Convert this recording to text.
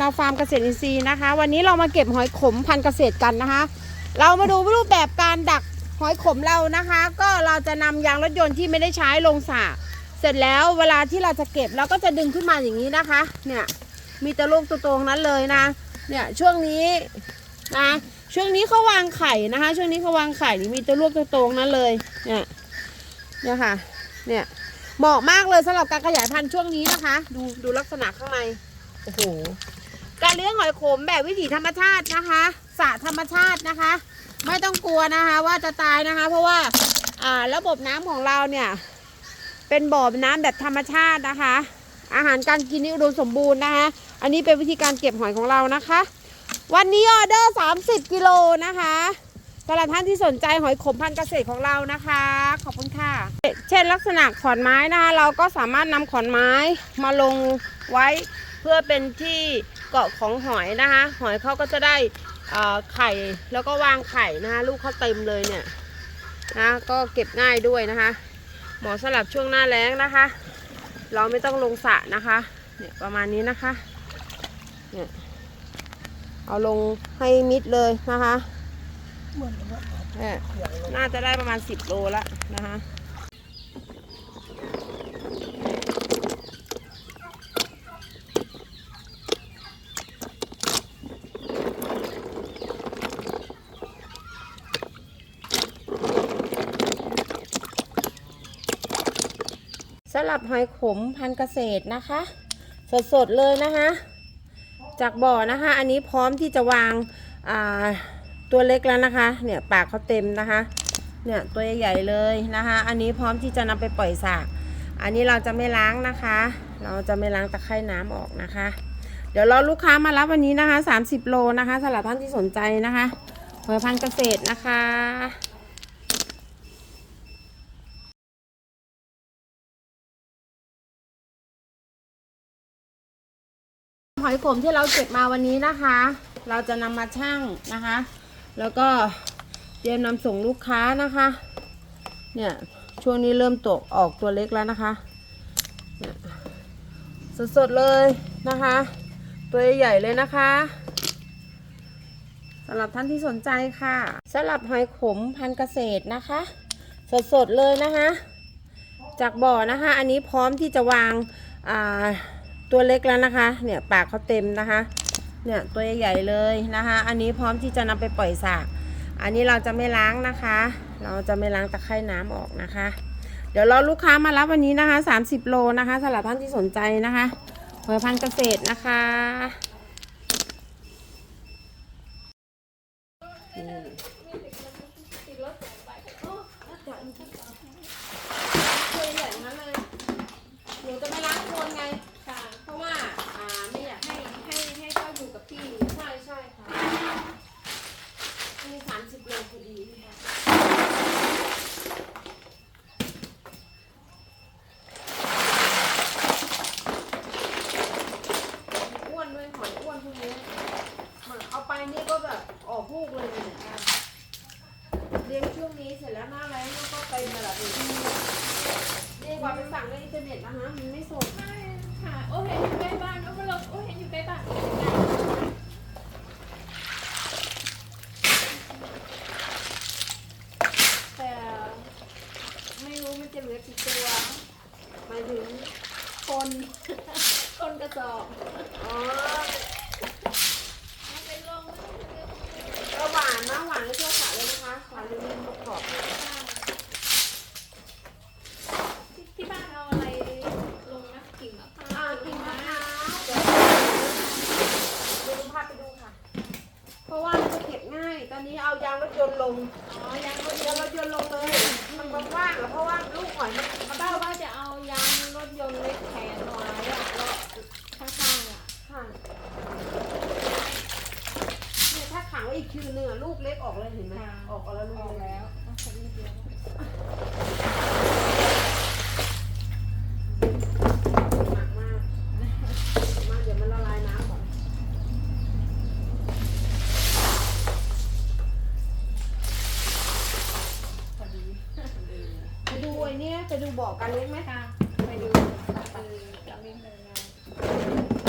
นาฟาร์มเกษตรอินทรีย์นะคะ วันนี้เรามาเก็บหอยขมพันธุ์เกษตรกันนะคะ เรามาดูรูปแบบการดักหอยขมเรานะคะ ก็เราจะนำยางรถยนต์ที่ไม่ได้ใช้ลงสระเสร็จแล้วเวลาที่เราจะเก็บเราก็จะดึงขึ้นมาอย่างนี้นะคะ เนี่ยมีต่ลูกตัวตทั้งนั้นเลยนะ เนี่ยช่วงนี้นะช่วงนี้เขาวางไข่นะคะ ช่วงนี้เขาวางไข่นี่มีตัวลูกตัวตทั้งนั้นเลย เนี่ยเนี่ยค่ะ เนี่ยเหมาะมากเลยสำหรับการขยายพันธุ์ช่วงนี้นะคะ ดูดูลักษณะข้างในโอ้โห การเลี้ยงหอยขมแบบวิถีธรรมชาตินะคะสระธรรมชาตินะคะ ไม่ต้องกลัวนะคะว่าจะตายนะคะ เพราะว่าอ่าระบบน้ำของเราเนี่ย เป็นบ่อน้ำแบบธรรมชาตินะคะ อาหารการกินนี่อุดมสมบูรณ์นะคะ อันนี้เป็นวิธีการเก็บหอยของเรานะคะ วันนี้ออเดอร์ 30 กิโลนะคะสำหรับท่านที่สนใจหอยขมพันธุ์เกษตรของเรานะคะ ขอบคุณค่ะ เช่นลักษณะขอนไม้นะคะ เราก็สามารถนำขอนไม้มาลงไว้ เพื่อเป็นที่เกาะของหอยนะคะ หอยเขาก็จะได้เอ่อไข่แล้วก็วางไข่นะคะลูกเขาเต็มเลยเนี่ยนะก็เก็บง่ายด้วยนะคะเหมาะสำหรับช่วงหน้าแล้งนะคะ เราไม่ต้องลงสระนะคะเนี่ยประมาณนี้นะคะเนี่ยเอาลงให้มิดเลยนะคะเนี่ยน่าจะได้ประมาณ 10 โลแล้วนะคะ สลับหอยขมพันเกษตรนะคะ สดๆเลยนะคะ จากบ่อนะคะ อันนี้พร้อมที่จะวางาตัวเล็กแล้วนะคะ เนี่ยปากเขาเต็มนะคะ เนี่ยตัวใหญ่ๆเลยนะคะ อันนี้พร้อมที่จะนำไปปล่อยสากอันนี้เราจะไม่ล้างนะคะ เราจะไม่ล้างตะไคร่น้ำออกนะคะ เดี๋ยวรอลูกค้ามารับวันนี้นะคะ 30 โลนะคะสำหรับท่านที่สนใจนะคะหอยพันธุ์เกษตรนะคะ หอยขมที่เราเก็บมาวันนี้นะคะ เราจะนำมาชั่งนะคะ แล้วก็เตรียมนำส่งลูกค้านะคะ เนี่ยช่วงนี้เริ่มตกออกตัวเล็กแล้วนะคะเนี่ยสดๆเลยนะคะ ตัวใหญ่เลยนะคะสำหรับท่านที่สนใจค่ะสำหรับหอยขมพันธุ์เกษตรนะคะ สดๆเลยนะคะ จากบ่อนะคะ อันนี้พร้อมที่จะวางอ่า ตัวเล็กแล้วนะคะ เนี่ยปากเขาเต็มนะคะ เนี่ยตัวใหญ่ๆเลยนะคะ อันนี้พร้อมที่จะนำไปปล่อยสากอันนี้เราจะไม่ล้างนะคะ เราจะไม่ล้างตะไคร่น้ำออกนะคะ เดี๋ยวรอลูกค้ามารับวันนี้นะคะ 30 โลนะคะสำหรับท่านที่สนใจนะคะหอยพันธุ์เกษตรนะคะตัวใหญ่ทั้งนั้นเลย หนูจะไม่ล้างโคลนไง ค่ะ เพราะว่าอ่าไม่อยากให้ให้ให้เขาอยู่กับที่ใช่ใช่ค่ะมีสามสิบโลพอดีค่ะอ้วนด้วยหอยอ้วนพวกนี้เหมือนเอาไปนี่ก็แบบออกลูกเลยเนี่ย เลี้ยงช่วงนี้เสร็จแล้วหน้าแล้งมันก็เต็มมาละพี่ดีกว่าไปสั่งในอินเทอร์เน็ตนะคะมันไม่ส่งไม่ค่ะโอเห็นอยู่ใกล้บ้านโอ้ก็เราโอ้เห็นอยู่ใกล้บ้านแต่ไม่รู้มันจะเหลือกี่ตัวหมายถึงคนคนกระสอบอ๋อ มันเป็นลง ก็หวานนะหวานในทั่วสระเลยนะคะหวานลิ้นประกอบ ที่ที่บ้านเอาอะไรลงนะกิ่งมะพร้าว อ่ากินมะพร้าวเดี๋ยวเดี๋ยวดูพาไปดูค่ะ เพราะว่ามันจะเก็บง่าย ตอ นนี้เอายางรถยนต์ลงอ๋อยางรถยยางนต์รถยนต์ลงเลย มันว่างๆอะเพราะว่าลูกหอยมันมันป้าเต้าว่าจะเอายางรถยนต์เล็กแขนไว้อะแล้วข้างๆอะค่ะเนี่ยถ้าขังไว้อีกคืนนึงอะลูกเล็กออกเลยเห็นไหมค่ะออกแล้วลูอกอกเล็กแล้วเอาคนนิดเดียว ยเนี่ยไปดูบ่อกันเลี้ไหมไปดูจับเล่นเดิน